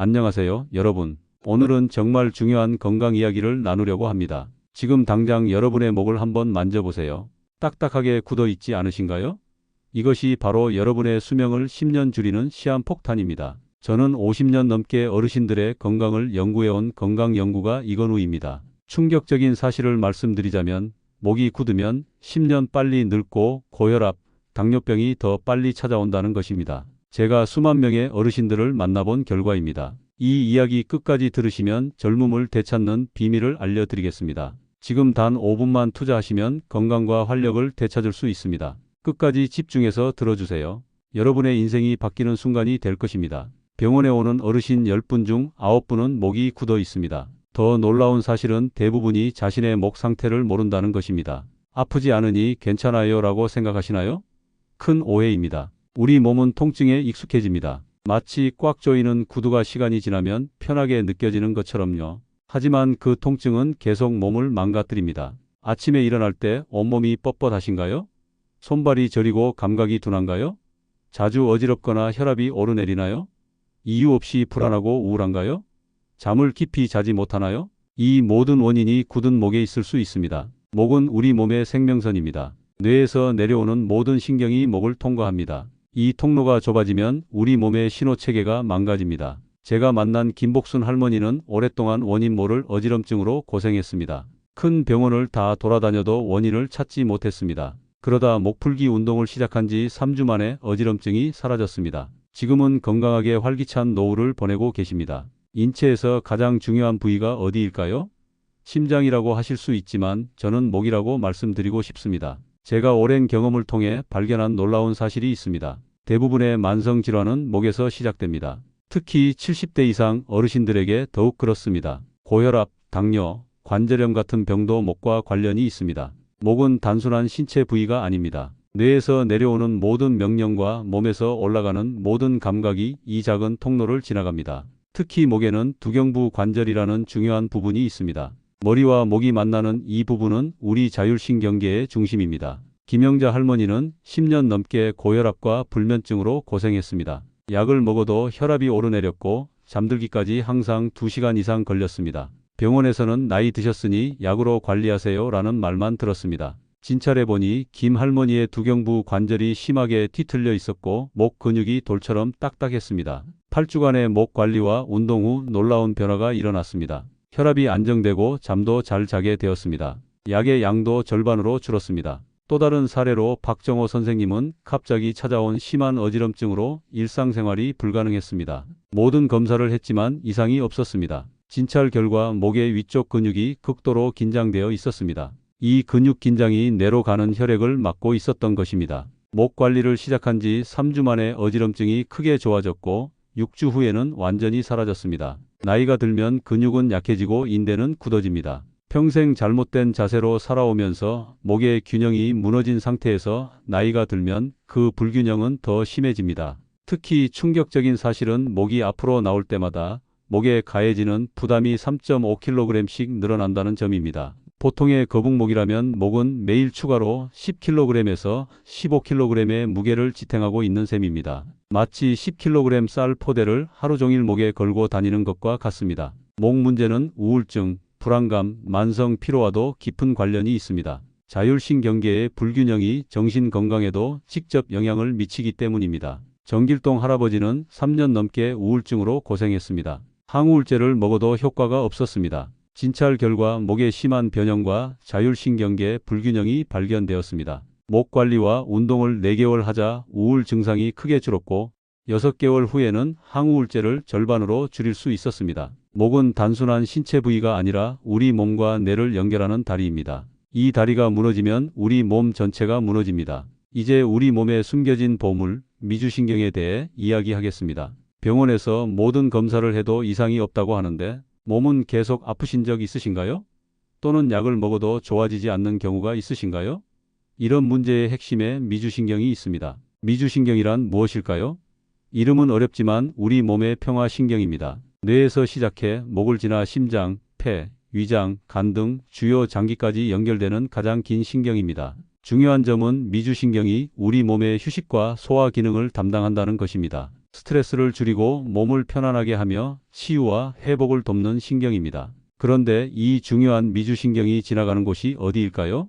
안녕하세요, 여러분. 오늘은 정말 중요한 건강 이야기를 나누려고 합니다. 지금 당장 여러분의 목을 한번 만져보세요. 딱딱하게 굳어 있지 않으신가요? 이것이 바로 여러분의 수명을 10년 줄이는 시한폭탄입니다. 저는 50년 넘게 어르신들의 건강을 연구해온 건강연구가 이건우입니다. 충격적인 사실을 말씀드리자면 목이 굳으면 10년 빨리 늙고 고혈압, 당뇨병이 더 빨리 찾아온다는 것입니다. 제가 수만 명의 어르신들을 만나본 결과입니다. 이 이야기 끝까지 들으시면 젊음을 되찾는 비밀을 알려드리겠습니다. 지금 단 5분만 투자하시면 건강과 활력을 되찾을 수 있습니다. 끝까지 집중해서 들어주세요. 여러분의 인생이 바뀌는 순간이 될 것입니다. 병원에 오는 어르신 10분 중 9분은 목이 굳어 있습니다. 더 놀라운 사실은 대부분이 자신의 목 상태를 모른다는 것입니다. 아프지 않으니 괜찮아요 라고 생각하시나요? 큰 오해입니다. 우리 몸은 통증에 익숙해집니다. 마치 꽉 조이는 구두가 시간이 지나면 편하게 느껴지는 것처럼요. 하지만 그 통증은 계속 몸을 망가뜨립니다. 아침에 일어날 때 온몸이 뻣뻣하신가요? 손발이 저리고 감각이 둔한가요? 자주 어지럽거나 혈압이 오르내리나요? 이유 없이 불안하고 우울한가요? 잠을 깊이 자지 못하나요? 이 모든 원인이 굳은 목에 있을 수 있습니다. 목은 우리 몸의 생명선입니다. 뇌에서 내려오는 모든 신경이 목을 통과합니다. 이 통로가 좁아지면 우리 몸의 신호 체계가 망가집니다. 제가 만난 김복순 할머니는 오랫동안 원인 모를 어지럼증으로 고생했습니다. 큰 병원을 다 돌아다녀도 원인을 찾지 못했습니다. 그러다 목풀기 운동을 시작한 지 3주 만에 어지럼증이 사라졌습니다. 지금은 건강하게 활기찬 노후를 보내고 계십니다. 인체에서 가장 중요한 부위가 어디일까요? 심장이라고 하실 수 있지만 저는 목이라고 말씀드리고 싶습니다. 제가 오랜 경험을 통해 발견한 놀라운 사실이 있습니다. 대부분의 만성 질환은 목에서 시작됩니다. 특히 70대 이상 어르신들에게 더욱 그렇습니다. 고혈압, 당뇨, 관절염 같은 병도 목과 관련이 있습니다. 목은 단순한 신체 부위가 아닙니다. 뇌에서 내려오는 모든 명령과 몸에서 올라가는 모든 감각이 이 작은 통로를 지나갑니다. 특히 목에는 두경부 관절이라는 중요한 부분이 있습니다. 머리와 목이 만나는 이 부분은 우리 자율신경계의 중심입니다. 김영자 할머니는 10년 넘게 고혈압과 불면증으로 고생했습니다. 약을 먹어도 혈압이 오르내렸고 잠들기까지 항상 2시간 이상 걸렸습니다. 병원에서는 나이 드셨으니 약으로 관리하세요 라는 말만 들었습니다. 진찰해 보니 김 할머니의 두경부 관절이 심하게 뒤틀려 있었고 목 근육이 돌처럼 딱딱했습니다. 8주간의 목 관리와 운동 후 놀라운 변화가 일어났습니다. 혈압이 안정되고 잠도 잘 자게 되었습니다. 약의 양도 절반으로 줄었습니다. 또 다른 사례로 박정호 선생님은 갑자기 찾아온 심한 어지럼증으로 일상생활이 불가능했습니다. 모든 검사를 했지만 이상이 없었습니다. 진찰 결과 목의 위쪽 근육이 극도로 긴장되어 있었습니다. 이 근육 긴장이 뇌로 가는 혈액을 막고 있었던 것입니다. 목 관리를 시작한 지 3주 만에 어지럼증이 크게 좋아졌고 6주 후에는 완전히 사라졌습니다. 나이가 들면 근육은 약해지고 인대는 굳어집니다. 평생 잘못된 자세로 살아오면서 목의 균형이 무너진 상태에서 나이가 들면 그 불균형은 더 심해집니다. 특히 충격적인 사실은 목이 앞으로 나올 때마다 목에 가해지는 부담이 3.5kg씩 늘어난다는 점입니다. 보통의 거북목이라면 목은 매일 추가로 10kg에서 15kg의 무게를 지탱하고 있는 셈입니다. 마치 10kg 쌀 포대를 하루 종일 목에 걸고 다니는 것과 같습니다. 목 문제는 우울증, 불안감, 만성 피로와도 깊은 관련이 있습니다. 자율신경계의 불균형이 정신 건강에도 직접 영향을 미치기 때문입니다. 정길동 할아버지는 3년 넘게 우울증으로 고생했습니다. 항우울제를 먹어도 효과가 없었습니다. 진찰 결과 목의 심한 변형과 자율신경계 불균형이 발견되었습니다. 목 관리와 운동을 4개월 하자 우울 증상이 크게 줄었고 6개월 후에는 항우울제를 절반으로 줄일 수 있었습니다. 목은 단순한 신체 부위가 아니라 우리 몸과 뇌를 연결하는 다리입니다. 이 다리가 무너지면 우리 몸 전체가 무너집니다. 이제 우리 몸에 숨겨진 보물, 미주신경에 대해 이야기하겠습니다. 병원에서 모든 검사를 해도 이상이 없다고 하는데 몸은 계속 아프신 적 있으신가요? 또는 약을 먹어도 좋아지지 않는 경우가 있으신가요? 이런 문제의 핵심에 미주신경이 있습니다. 미주신경이란 무엇일까요? 이름은 어렵지만 우리 몸의 평화신경입니다. 뇌에서 시작해 목을 지나 심장, 폐, 위장, 간 등 주요 장기까지 연결되는 가장 긴 신경입니다. 중요한 점은 미주신경이 우리 몸의 휴식과 소화 기능을 담당한다는 것입니다. 스트레스를 줄이고 몸을 편안하게 하며 치유와 회복을 돕는 신경입니다. 그런데 이 중요한 미주신경이 지나가는 곳이 어디일까요?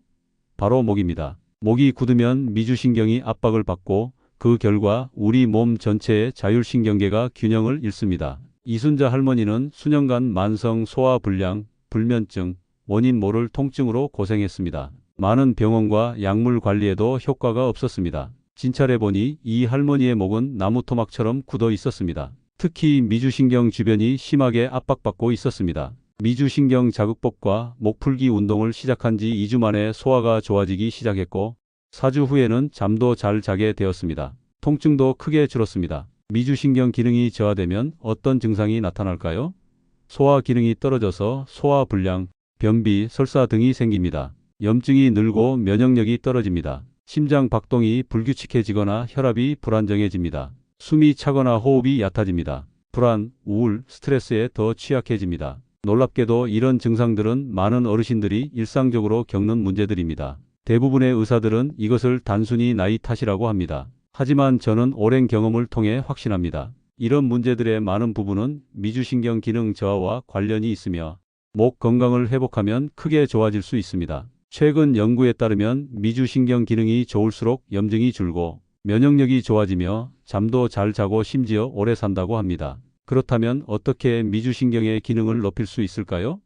바로 목입니다. 목이 굳으면 미주신경이 압박을 받고 그 결과 우리 몸 전체의 자율신경계가 균형을 잃습니다. 이순자 할머니는 수년간 만성 소화불량, 불면증, 원인 모를 통증으로 고생했습니다. 많은 병원과 약물 관리에도 효과가 없었습니다. 진찰해 보니 이 할머니의 목은 나무 토막처럼 굳어 있었습니다. 특히 미주신경 주변이 심하게 압박받고 있었습니다. 미주신경 자극법과 목풀기 운동을 시작한 지 2주 만에 소화가 좋아지기 시작했고 4주 후에는 잠도 잘 자게 되었습니다. 통증도 크게 줄었습니다. 미주신경 기능이 저하되면 어떤 증상이 나타날까요? 소화 기능이 떨어져서 소화불량, 변비, 설사 등이 생깁니다. 염증이 늘고 면역력이 떨어집니다. 심장 박동이 불규칙해지거나 혈압이 불안정해집니다. 숨이 차거나 호흡이 얕아집니다. 불안, 우울, 스트레스에 더 취약해집니다. 놀랍게도 이런 증상들은 많은 어르신들이 일상적으로 겪는 문제들입니다. 대부분의 의사들은 이것을 단순히 나이 탓이라고 합니다. 하지만 저는 오랜 경험을 통해 확신합니다. 이런 문제들의 많은 부분은 미주신경 기능 저하와 관련이 있으며 목 건강을 회복하면 크게 좋아질 수 있습니다. 최근 연구에 따르면 미주신경 기능이 좋을수록 염증이 줄고 면역력이 좋아지며 잠도 잘 자고 심지어 오래 산다고 합니다. 그렇다면 어떻게 미주신경의 기능을 높일 수 있을까요?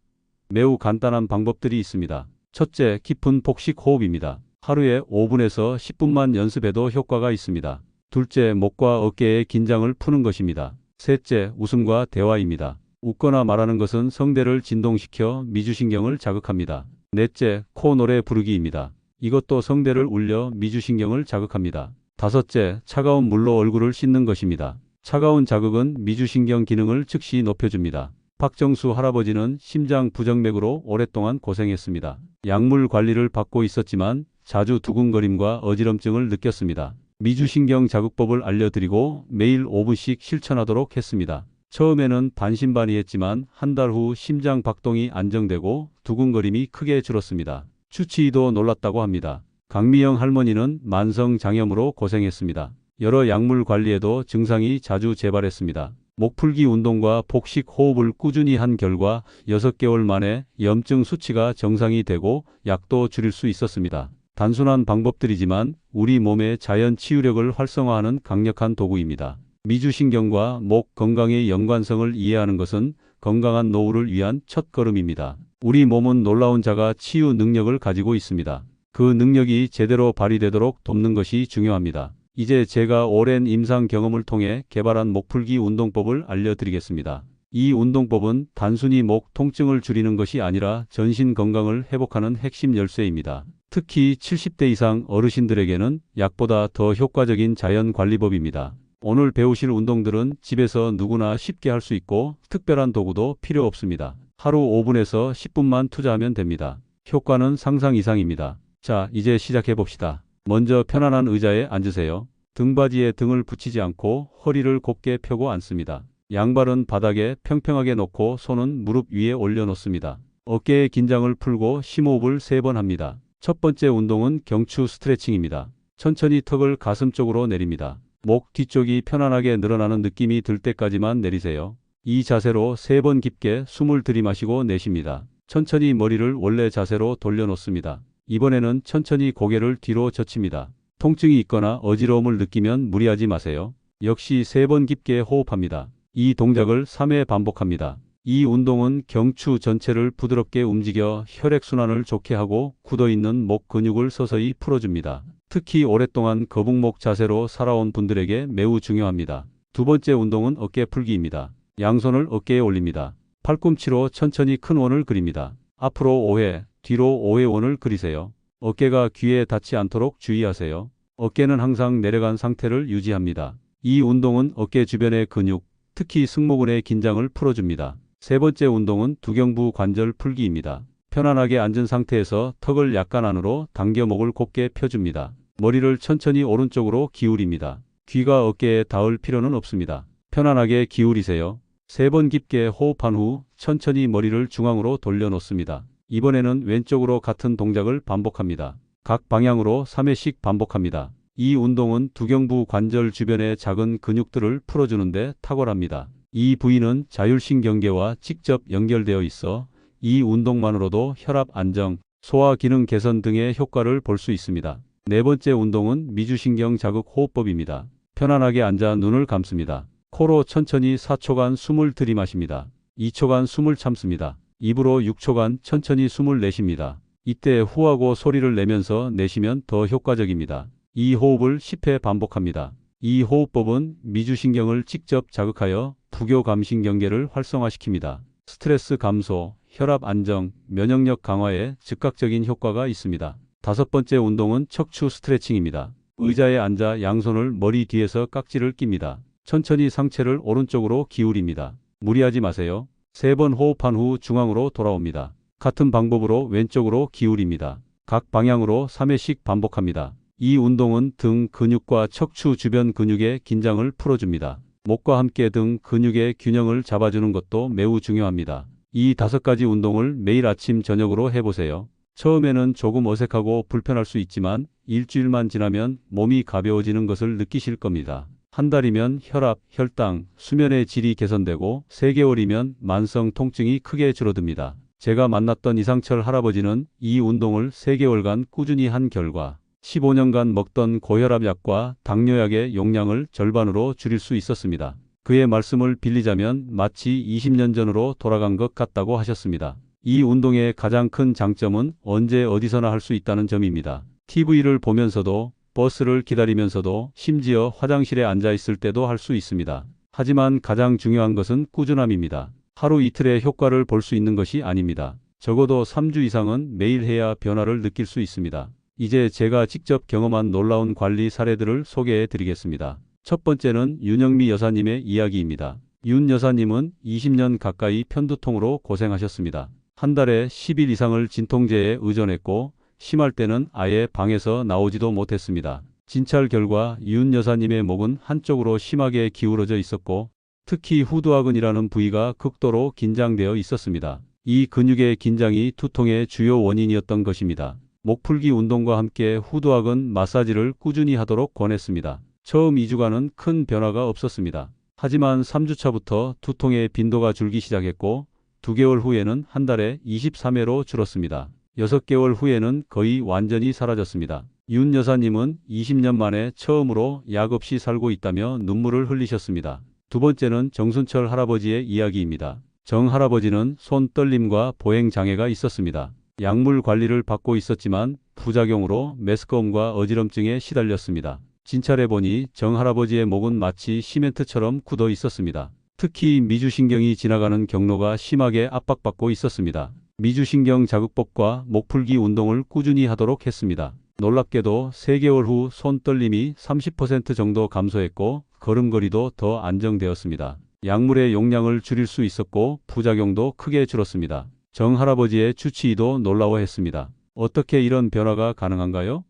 매우 간단한 방법들이 있습니다. 첫째, 깊은 복식 호흡입니다. 하루에 5분에서 10분만 연습해도 효과가 있습니다. 둘째, 목과 어깨의 긴장을 푸는 것입니다. 셋째, 웃음과 대화입니다. 웃거나 말하는 것은 성대를 진동시켜 미주신경을 자극합니다. 넷째, 코 노래 부르기입니다. 이것도 성대를 울려 미주신경을 자극합니다. 다섯째, 차가운 물로 얼굴을 씻는 것입니다. 차가운 자극은 미주신경 기능을 즉시 높여줍니다. 박정수 할아버지는 심장 부정맥으로 오랫동안 고생했습니다. 약물 관리를 받고 있었지만 자주 두근거림과 어지럼증을 느꼈습니다. 미주신경 자극법을 알려드리고 매일 5분씩 실천하도록 했습니다. 처음에는 반신반의했지만 한 달 후 심장 박동이 안정되고 두근거림이 크게 줄었습니다. 추치의도 놀랐다고 합니다. 강미영 할머니는 만성 장염으로 고생했습니다. 여러 약물 관리에도 증상이 자주 재발했습니다. 목풀기 운동과 복식 호흡을 꾸준히 한 결과 6개월 만에 염증 수치가 정상이 되고 약도 줄일 수 있었습니다. 단순한 방법들이지만 우리 몸의 자연 치유력을 활성화하는 강력한 도구입니다. 미주신경과 목 건강의 연관성을 이해하는 것은 건강한 노후를 위한 첫 걸음입니다. 우리 몸은 놀라운 자가 치유 능력을 가지고 있습니다. 그 능력이 제대로 발휘되도록 돕는 것이 중요합니다. 이제 제가 오랜 임상 경험을 통해 개발한 목풀기 운동법을 알려드리겠습니다. 이 운동법은 단순히 목 통증을 줄이는 것이 아니라 전신 건강을 회복하는 핵심 열쇠입니다. 특히 70대 이상 어르신들에게는 약보다 더 효과적인 자연 관리법입니다. 오늘 배우실 운동들은 집에서 누구나 쉽게 할 수 있고 특별한 도구도 필요 없습니다. 하루 5분에서 10분만 투자하면 됩니다. 효과는 상상 이상입니다. 자, 이제 시작해 봅시다. 먼저 편안한 의자에 앉으세요. 등받이에 등을 붙이지 않고 허리를 곧게 펴고 앉습니다. 양발은 바닥에 평평하게 놓고 손은 무릎 위에 올려놓습니다. 어깨의 긴장을 풀고 심호흡을 3번 합니다. 첫 번째 운동은 경추 스트레칭입니다. 천천히 턱을 가슴 쪽으로 내립니다. 목 뒤쪽이 편안하게 늘어나는 느낌이 들 때까지만 내리세요. 이 자세로 3번 깊게 숨을 들이마시고 내쉽니다. 천천히 머리를 원래 자세로 돌려놓습니다. 이번에는 천천히 고개를 뒤로 젖힙니다. 통증이 있거나 어지러움을 느끼면 무리하지 마세요. 역시 3번 깊게 호흡합니다. 이 동작을 3회 반복합니다. 이 운동은 경추 전체를 부드럽게 움직여 혈액순환을 좋게 하고 굳어있는 목 근육을 서서히 풀어줍니다. 특히 오랫동안 거북목 자세로 살아온 분들에게 매우 중요합니다. 두 번째 운동은 어깨 풀기입니다. 양손을 어깨에 올립니다. 팔꿈치로 천천히 큰 원을 그립니다. 앞으로 5회, 뒤로 5회 원을 그리세요. 어깨가 귀에 닿지 않도록 주의하세요. 어깨는 항상 내려간 상태를 유지합니다. 이 운동은 어깨 주변의 근육, 특히 승모근의 긴장을 풀어줍니다. 세 번째 운동은 두경부 관절 풀기입니다. 편안하게 앉은 상태에서 턱을 약간 안으로 당겨 목을 곧게 펴줍니다. 머리를 천천히 오른쪽으로 기울입니다. 귀가 어깨에 닿을 필요는 없습니다. 편안하게 기울이세요. 세 번 깊게 호흡한 후 천천히 머리를 중앙으로 돌려놓습니다. 이번에는 왼쪽으로 같은 동작을 반복합니다. 각 방향으로 3회씩 반복합니다. 이 운동은 두경부 관절 주변의 작은 근육들을 풀어주는데 탁월합니다. 이 부위는 자율신경계와 직접 연결되어 있어 이 운동만으로도 혈압 안정, 소화 기능 개선 등의 효과를 볼 수 있습니다. 네 번째 운동은 미주신경 자극 호흡법입니다. 편안하게 앉아 눈을 감습니다. 코로 천천히 4초간 숨을 들이마십니다. 2초간 숨을 참습니다. 입으로 6초간 천천히 숨을 내쉽니다. 이때 후하고 소리를 내면서 내쉬면 더 효과적입니다. 이 호흡을 10회 반복합니다. 이 호흡법은 미주신경을 직접 자극하여 부교감신경계를 활성화시킵니다. 스트레스 감소, 혈압 안정, 면역력 강화에 즉각적인 효과가 있습니다. 다섯 번째 운동은 척추 스트레칭입니다. 의자에 앉아 양손을 머리 뒤에서 깍지를 낍니다. 천천히 상체를 오른쪽으로 기울입니다. 무리하지 마세요. 세 번 호흡한 후 중앙으로 돌아옵니다. 같은 방법으로 왼쪽으로 기울입니다. 각 방향으로 3회씩 반복합니다. 이 운동은 등 근육과 척추 주변 근육의 긴장을 풀어줍니다. 목과 함께 등 근육의 균형을 잡아주는 것도 매우 중요합니다. 이 다섯 가지 운동을 매일 아침 저녁으로 해보세요. 처음에는 조금 어색하고 불편할 수 있지만 일주일만 지나면 몸이 가벼워지는 것을 느끼실 겁니다. 한 달이면 혈압, 혈당, 수면의 질이 개선되고 3개월이면 만성 통증이 크게 줄어듭니다. 제가 만났던 이상철 할아버지는 이 운동을 3개월간 꾸준히 한 결과 15년간 먹던 고혈압 약과 당뇨약의 용량을 절반으로 줄일 수 있었습니다. 그의 말씀을 빌리자면 마치 20년 전으로 돌아간 것 같다고 하셨습니다. 이 운동의 가장 큰 장점은 언제 어디서나 할 수 있다는 점입니다. TV를 보면서도 버스를 기다리면서도 심지어 화장실에 앉아 있을 때도 할 수 있습니다. 하지만 가장 중요한 것은 꾸준함입니다. 하루 이틀의 효과를 볼 수 있는 것이 아닙니다. 적어도 3주 이상은 매일 해야 변화를 느낄 수 있습니다. 이제 제가 직접 경험한 놀라운 관리 사례들을 소개해 드리겠습니다. 첫 번째는 윤영미 여사님의 이야기입니다. 윤 여사님은 20년 가까이 편두통으로 고생하셨습니다. 한 달에 10일 이상을 진통제에 의존했고 심할 때는 아예 방에서 나오지도 못했습니다. 진찰 결과 윤 여사님의 목은 한쪽으로 심하게 기울어져 있었고 특히 후두하근이라는 부위가 극도로 긴장되어 있었습니다. 이 근육의 긴장이 두통의 주요 원인이었던 것입니다. 목풀기 운동과 함께 후두하근 마사지를 꾸준히 하도록 권했습니다. 처음 2주간은 큰 변화가 없었습니다. 하지만 3주차부터 두통의 빈도가 줄기 시작했고 2개월 후에는 한 달에 23회로 줄었습니다. 6개월 후에는 거의 완전히 사라졌습니다. 윤 여사님은 20년 만에 처음으로 약 없이 살고 있다며 눈물을 흘리셨습니다. 두 번째는 정순철 할아버지의 이야기입니다. 정 할아버지는 손 떨림과 보행 장애가 있었습니다. 약물 관리를 받고 있었지만 부작용으로 메스꺼움과 어지럼증에 시달렸습니다. 진찰해 보니 정 할아버지의 목은 마치 시멘트처럼 굳어 있었습니다. 특히 미주신경이 지나가는 경로가 심하게 압박받고 있었습니다. 미주신경 자극법과 목풀기 운동을 꾸준히 하도록 했습니다. 놀랍게도 3개월 후 손떨림이 30% 정도 감소했고 걸음걸이도 더 안정되었습니다. 약물의 용량을 줄일 수 있었고 부작용도 크게 줄었습니다. 정 할아버지의 주치의도 놀라워했습니다. 어떻게 이런 변화가 가능한가요?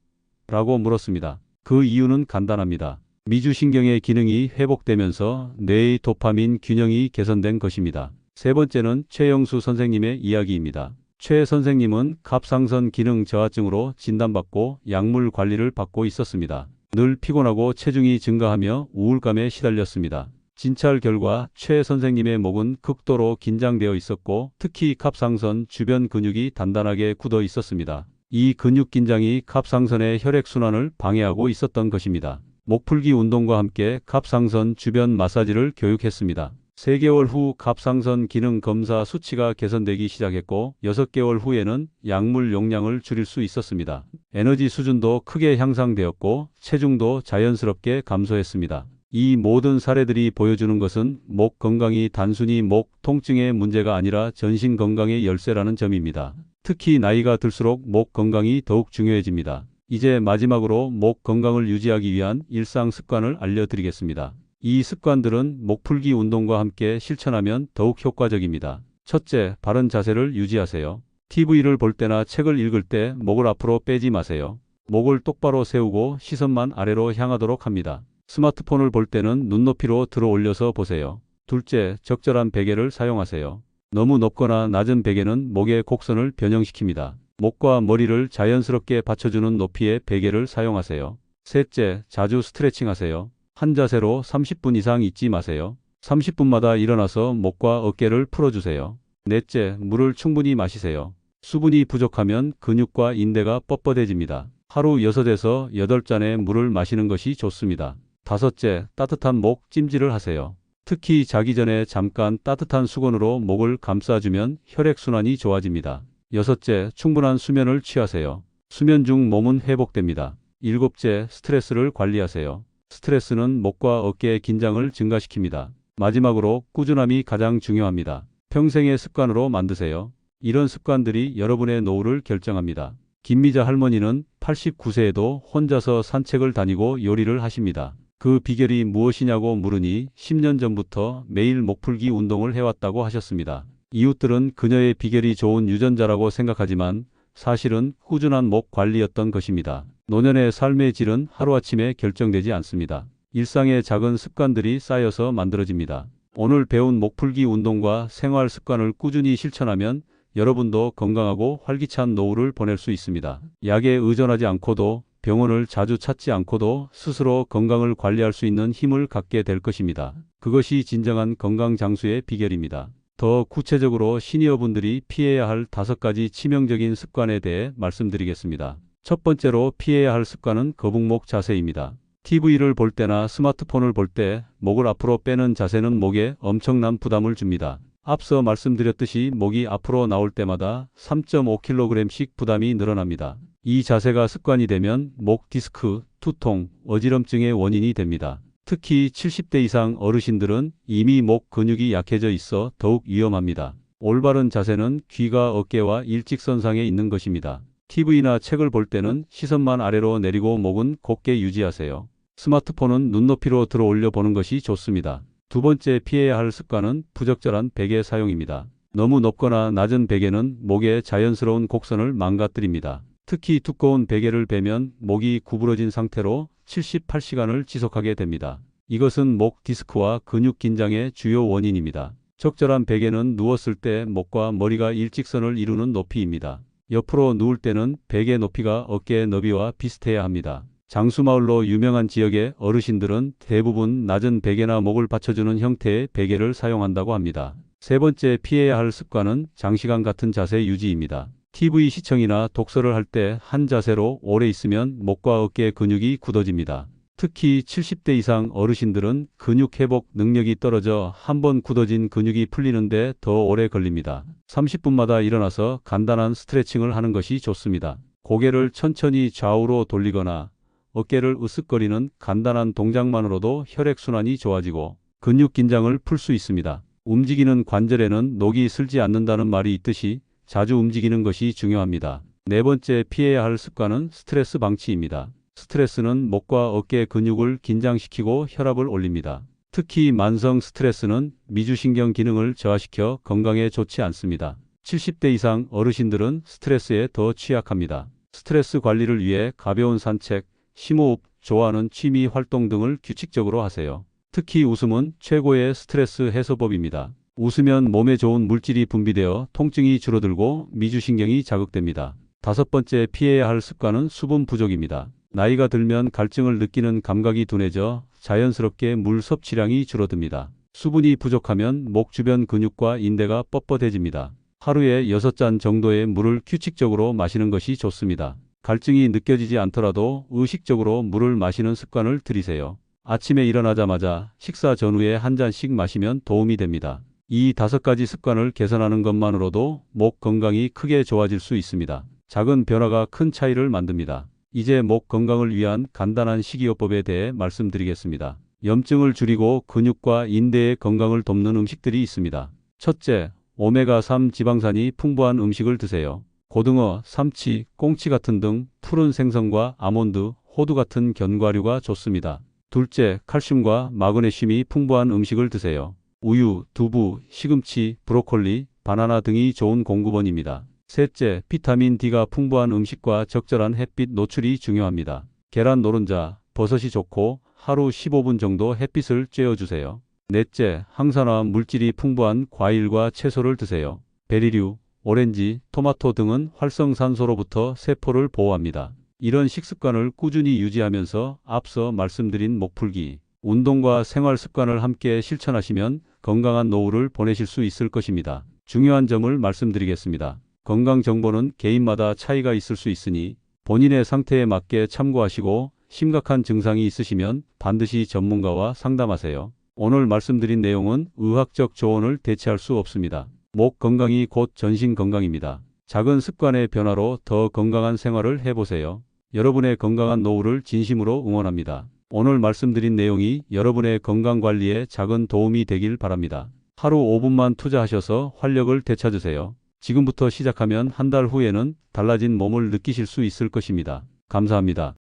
라고 물었습니다. 그 이유는 간단합니다. 미주신경의 기능이 회복되면서 뇌의 도파민 균형이 개선된 것입니다. 세 번째는 최영수 선생님의 이야기입니다. 최 선생님은 갑상선 기능 저하증으로 진단받고 약물 관리를 받고 있었습니다. 늘 피곤하고 체중이 증가하며 우울감에 시달렸습니다. 진찰 결과 최 선생님의 목은 극도로 긴장되어 있었고 특히 갑상선 주변 근육이 단단하게 굳어 있었습니다. 이 근육 긴장이 갑상선의 혈액순환을 방해하고 있었던 것입니다. 목풀기 운동과 함께 갑상선 주변 마사지를 교육했습니다. 3개월 후 갑상선 기능 검사 수치가 개선되기 시작했고 6개월 후에는 약물 용량을 줄일 수 있었습니다. 에너지 수준도 크게 향상되었고 체중도 자연스럽게 감소했습니다. 이 모든 사례들이 보여주는 것은 목 건강이 단순히 목 통증의 문제가 아니라 전신 건강의 열쇠라는 점입니다. 특히 나이가 들수록 목 건강이 더욱 중요해집니다. 이제 마지막으로 목 건강을 유지하기 위한 일상 습관을 알려드리겠습니다. 이 습관들은 목풀기 운동과 함께 실천하면 더욱 효과적입니다. 첫째, 바른 자세를 유지하세요. TV를 볼 때나 책을 읽을 때 목을 앞으로 빼지 마세요. 목을 똑바로 세우고 시선만 아래로 향하도록 합니다. 스마트폰을 볼 때는 눈높이로 들어 올려서 보세요. 둘째, 적절한 베개를 사용하세요. 너무 높거나 낮은 베개는 목의 곡선을 변형시킵니다. 목과 머리를 자연스럽게 받쳐주는 높이의 베개를 사용하세요. 셋째, 자주 스트레칭 하세요. 한 자세로 30분 이상 있지 마세요. 30분마다 일어나서 목과 어깨를 풀어주세요. 넷째, 물을 충분히 마시세요. 수분이 부족하면 근육과 인대가 뻣뻣해집니다. 하루 6에서 8잔의 물을 마시는 것이 좋습니다. 다섯째, 따뜻한 목 찜질을 하세요. 특히 자기 전에 잠깐 따뜻한 수건으로 목을 감싸주면 혈액순환이 좋아집니다. 여섯째, 충분한 수면을 취하세요. 수면 중 몸은 회복됩니다. 일곱째, 스트레스를 관리하세요. 스트레스는 목과 어깨의 긴장을 증가시킵니다. 마지막으로 꾸준함이 가장 중요합니다. 평생의 습관으로 만드세요. 이런 습관들이 여러분의 노후를 결정합니다. 김미자 할머니는 89세에도 혼자서 산책을 다니고 요리를 하십니다. 그 비결이 무엇이냐고 물으니 10년 전부터 매일 목풀기 운동을 해왔다고 하셨습니다. 이웃들은 그녀의 비결이 좋은 유전자라고 생각하지만 사실은 꾸준한 목 관리였던 것입니다. 노년의 삶의 질은 하루아침에 결정되지 않습니다. 일상의 작은 습관들이 쌓여서 만들어집니다. 오늘 배운 목풀기 운동과 생활 습관을 꾸준히 실천하면 여러분도 건강하고 활기찬 노후를 보낼 수 있습니다. 약에 의존하지 않고도 병원을 자주 찾지 않고도 스스로 건강을 관리할 수 있는 힘을 갖게 될 것입니다. 그것이 진정한 건강 장수의 비결입니다. 더 구체적으로 시니어분들이 피해야 할 다섯 가지 치명적인 습관에 대해 말씀드리겠습니다. 첫 번째로 피해야 할 습관은 거북목 자세입니다. TV를 볼 때나 스마트폰을 볼 때 목을 앞으로 빼는 자세는 목에 엄청난 부담을 줍니다. 앞서 말씀드렸듯이 목이 앞으로 나올 때마다 3.5kg씩 부담이 늘어납니다. 이 자세가 습관이 되면 목 디스크, 두통, 어지럼증의 원인이 됩니다. 특히 70대 이상 어르신들은 이미 목 근육이 약해져 있어 더욱 위험합니다. 올바른 자세는 귀가 어깨와 일직선상에 있는 것입니다. TV나 책을 볼 때는 시선만 아래로 내리고 목은 곧게 유지하세요. 스마트폰은 눈높이로 들어 올려 보는 것이 좋습니다. 두 번째 피해야 할 습관은 부적절한 베개 사용입니다. 너무 높거나 낮은 베개는 목의 자연스러운 곡선을 망가뜨립니다. 특히 두꺼운 베개를 베면 목이 구부러진 상태로 78시간을 지속하게 됩니다. 이것은 목 디스크와 근육 긴장의 주요 원인입니다. 적절한 베개는 누웠을 때 목과 머리가 일직선을 이루는 높이입니다. 옆으로 누울 때는 베개 높이가 어깨의 너비와 비슷해야 합니다. 장수마을로 유명한 지역의 어르신들은 대부분 낮은 베개나 목을 받쳐주는 형태의 베개를 사용한다고 합니다. 세 번째 피해야 할 습관은 장시간 같은 자세 유지입니다. TV 시청이나 독서를 할 때 한 자세로 오래 있으면 목과 어깨 근육이 굳어집니다. 특히 70대 이상 어르신들은 근육 회복 능력이 떨어져 한번 굳어진 근육이 풀리는데 더 오래 걸립니다. 30분마다 일어나서 간단한 스트레칭을 하는 것이 좋습니다. 고개를 천천히 좌우로 돌리거나 어깨를 으쓱거리는 간단한 동작만으로도 혈액순환이 좋아지고 근육 긴장을 풀 수 있습니다. 움직이는 관절에는 녹이 슬지 않는다는 말이 있듯이 자주 움직이는 것이 중요합니다. 네 번째 피해야 할 습관은 스트레스 방치입니다. 스트레스는 목과 어깨 근육을 긴장시키고 혈압을 올립니다. 특히 만성 스트레스는 미주신경 기능을 저하시켜 건강에 좋지 않습니다. 70대 이상 어르신들은 스트레스에 더 취약합니다. 스트레스 관리를 위해 가벼운 산책, 심호흡, 좋아하는 취미 활동 등을 규칙적으로 하세요. 특히 웃음은 최고의 스트레스 해소법입니다. 웃으면 몸에 좋은 물질이 분비되어 통증이 줄어들고 미주신경이 자극됩니다. 다섯 번째 피해야 할 습관은 수분 부족입니다. 나이가 들면 갈증을 느끼는 감각이 둔해져 자연스럽게 물 섭취량이 줄어듭니다. 수분이 부족하면 목 주변 근육과 인대가 뻣뻣해집니다. 하루에 6잔 정도의 물을 규칙적으로 마시는 것이 좋습니다. 갈증이 느껴지지 않더라도 의식적으로 물을 마시는 습관을 들이세요. 아침에 일어나자마자 식사 전후에 한 잔씩 마시면 도움이 됩니다. 이 다섯 가지 습관을 개선하는 것만으로도 목 건강이 크게 좋아질 수 있습니다. 작은 변화가 큰 차이를 만듭니다. 이제 목 건강을 위한 간단한 식이요법에 대해 말씀드리겠습니다. 염증을 줄이고 근육과 인대의 건강을 돕는 음식들이 있습니다. 첫째, 오메가3 지방산이 풍부한 음식을 드세요. 고등어, 삼치, 꽁치 같은 등 푸른 생선과 아몬드, 호두 같은 견과류가 좋습니다. 둘째, 칼슘과 마그네슘이 풍부한 음식을 드세요. 우유, 두부, 시금치, 브로콜리, 바나나 등이 좋은 공급원입니다. 셋째, 비타민 D가 풍부한 음식과 적절한 햇빛 노출이 중요합니다. 계란 노른자, 버섯이 좋고 하루 15분 정도 햇빛을 쬐어주세요. 넷째, 항산화 물질이 풍부한 과일과 채소를 드세요. 베리류, 오렌지, 토마토 등은 활성산소로부터 세포를 보호합니다. 이런 식습관을 꾸준히 유지하면서 앞서 말씀드린 목풀기, 운동과 생활 습관을 함께 실천하시면 건강한 노후를 보내실 수 있을 것입니다. 중요한 점을 말씀드리겠습니다. 건강 정보는 개인마다 차이가 있을 수 있으니 본인의 상태에 맞게 참고하시고 심각한 증상이 있으시면 반드시 전문가와 상담하세요. 오늘 말씀드린 내용은 의학적 조언을 대체할 수 없습니다. 목 건강이 곧 전신 건강입니다. 작은 습관의 변화로 더 건강한 생활을 해보세요. 여러분의 건강한 노후를 진심으로 응원합니다. 오늘 말씀드린 내용이 여러분의 건강 관리에 작은 도움이 되길 바랍니다. 하루 5분만 투자하셔서 활력을 되찾으세요. 지금부터 시작하면 한 달 후에는 달라진 몸을 느끼실 수 있을 것입니다. 감사합니다.